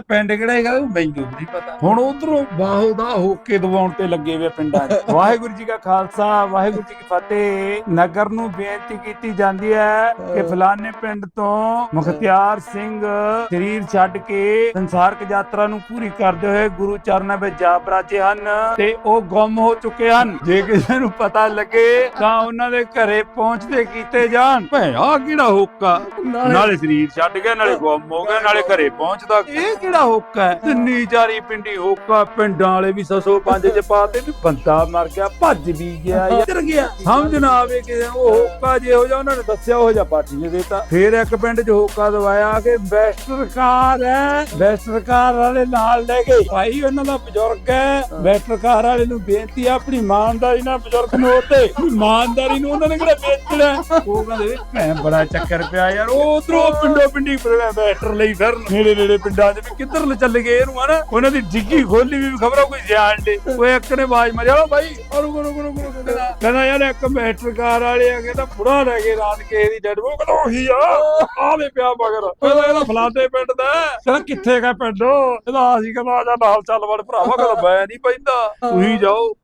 ਪਿੰਡ ਕਿਹੜਾ ਹੈਗਾ? ਉਹ ਮੈਨੂੰ ਨਹੀਂ ਪਤਾ। ਹੁਣ ਉਧਰੋਂ ਬਾਹੋ ਦਾ ਹੋਕੇ ਦਵਾਉਣ ਤੇ ਲੱਗੇ ਵੇ ਪਿੰਡਾਂ 'ਚ। ਵਾਹਿਗੁਰੂ ਜੀ ਕਾ ਖਾਲਸਾ ਵਾਹਿਗੁਰੂ ਜੀ ਕੀ ਫਤਿਹ। ਨਗਰ ਨੂੰ ਬੇਨਤੀ ਕੀਤੀ ਜਾਂਦੀ ਹੈ ਕਿ ਫਲਾਣੇ ਪਿੰਡ ਤੋਂ ਮੁਖਤਿਆਰ ਸਿੰਘ ਸਰੀਰ ਛੱਡ ਕੇ ਸੰਸਾਰਕ ਯਾਤਰਾ ਨੂੰ ਪੂਰੀ ਕਰਦੇ ਹੋਏ ਗੁਰੂ ਚਰਨਾਂ ਵਿੱਚ ਜਾ ਬਰਾਜੇ ਹਨ ਤੇ ਉਹ ਗੁੰਮ ਹੋ ਚੁੱਕੇ ਹਨ। ਜੇ ਕਿਸੇ ਨੂੰ ਪਤਾ ਲੱਗੇ ਤਾਂ ਉਹਨਾਂ ਦੇ ਘਰੇ ਪਹੁੰਚਦੇ ਕੀਤੇ ਜਾਣ। ਭੈ ਆ ਕਿਹੜਾ ਹੋਕਾ? ਨਾਲੇ ਸਰੀਰ ਛੱਡ ਗਿਆ ਨਾਲੇ ਗੁੰਮ ਹੋ ਗਿਆ ਨਾਲੇ ਘਰੇ ਪਹੁੰਚਦਾ ਇਹ ਕਿਹੜਾ ਹੋਕਾ ਹੈ? ਤਿੰਨੀ ਚਾਰੀ ਪਿੰਡੀ ਹੋਕਾ ਪਿੰਡਾਂ ਵਾਲੇ ਵੀ ਸਸੋ ਪੰਜ ਚ ਪਾਤੇ ਵੀ ਬੰਦਾ ਮਰ ਗਿਆ ਭੱਜ ਵੀ ਗਿਆ ਯਾਰ। ਗਿਆ। ਸਮਝ ਨਾ ਆਵੇ ਕਿ ਉਹ ਹੋਕਾ ਜੇ ਹੋ ਜਾ ਉਹਨਾਂ ਨੇ ਦੱਸਿਆ ਉਹ ਜਾ ਪਾਰਟੀ ਨੇ ਦੇਤਾ। ਫੇਰ ਇੱਕ ਪਿੰਡ ਚ ਹੋਕਾ ਦਵਾਇਆ ਕਿ ਵੈਸਟਰਕਾਰ ਹੈ ਵੈਸਟਰਕਾਰ ਵਾਲੇ ਨਾਲ ਲੈ ਗਏ ਭਾਈ ਉਹਨਾਂ ਦਾ ਬਜ਼ੁਰਗ ਹੈ। ਵੈਸਟਰਕਾਰ ਵਾਲੇ ਨੂੰ ਬੇਨਤੀ ਆ ਆਪਣੀ ਇਮਾਨਦਾਰੀ ਨਾਲ ਬਜ਼ੁਰਗ ਨੂੰ ਉੱਤੇ ਇਮਾਨਦਾਰੀ ਨੂੰ ਉਹਨਾਂ ਨੇ ਕਿਹੜਾ ਵੇਚਣਾ ਉਹ ਕਹਿੰਦੇ ਭੈਣ ਬੜਾ ਚੱਕਰ ਪਿਆ ਯਾਰ ਉਹ ਉਧਰੋਂ ਪਿੰਡੋ ਪਿੰਡੀ ਬੈਟਰ ਲਈ ਫਿਰਨ। ਨੇੜੇ ਨੇੜੇ ਪਿੰਡਾਂ ਦੇ ਵੀ ਕਿੱਧਰ ਲੈ ਚੱਲ ਗਏ ਇਹਨੂੰ, ਹਨਾ? ਉਹਨਾਂ ਦੀ ਡਿੱਗੀ ਖੋਲੀ ਵੀ ਖਬਰਾਂ ਕੋਈ ਜਾਣ ਦੇ ਉਹ ਇੱਕ ਨੇ ਆਵਾਜ਼ ਮਾਰਿਆ "ਓ ਬਾਈ ਅਰੂ ਗੁਰੂ ਗੁਰੂ ਗੁਰੂ ਕਹਿੰਦਾ ਯਾਰ ਇੱਕ ਮੈਟਰ ਕਾਰ ਵਾਲੇ ਆ, ਕਹਿੰਦਾ ਬੁੜਾ ਲੈ ਕੇ ਰਾਤ ਕਿਸੇ ਦੀ ਡੈਡ ਉਹ ਕਹਿੰਦਾ ਉਹੀ ਆ। ਆਵੇ ਪਿਆ ਮਗਰ। ਕਹਿੰਦਾ, ਇਹਦਾ ਫਲਾਣੇ ਪਿੰਡ ਦਾ ਕਹਿੰਦਾ, ਕਿੱਥੇ ਗਾ ਪਿੰਡ? ਇਹਦਾ ਅਸੀਂ ਕਹਿੰਦਾ ਆ ਜਾ ਨਾਲ ਚੱਲ ਵੜ ਭਰਾਵਾ, ਕਹਿੰਦਾ ਬੈ ਨਹੀਂ ਪੈਂਦਾ। ਤੁਸੀਂ ਜਾਓ।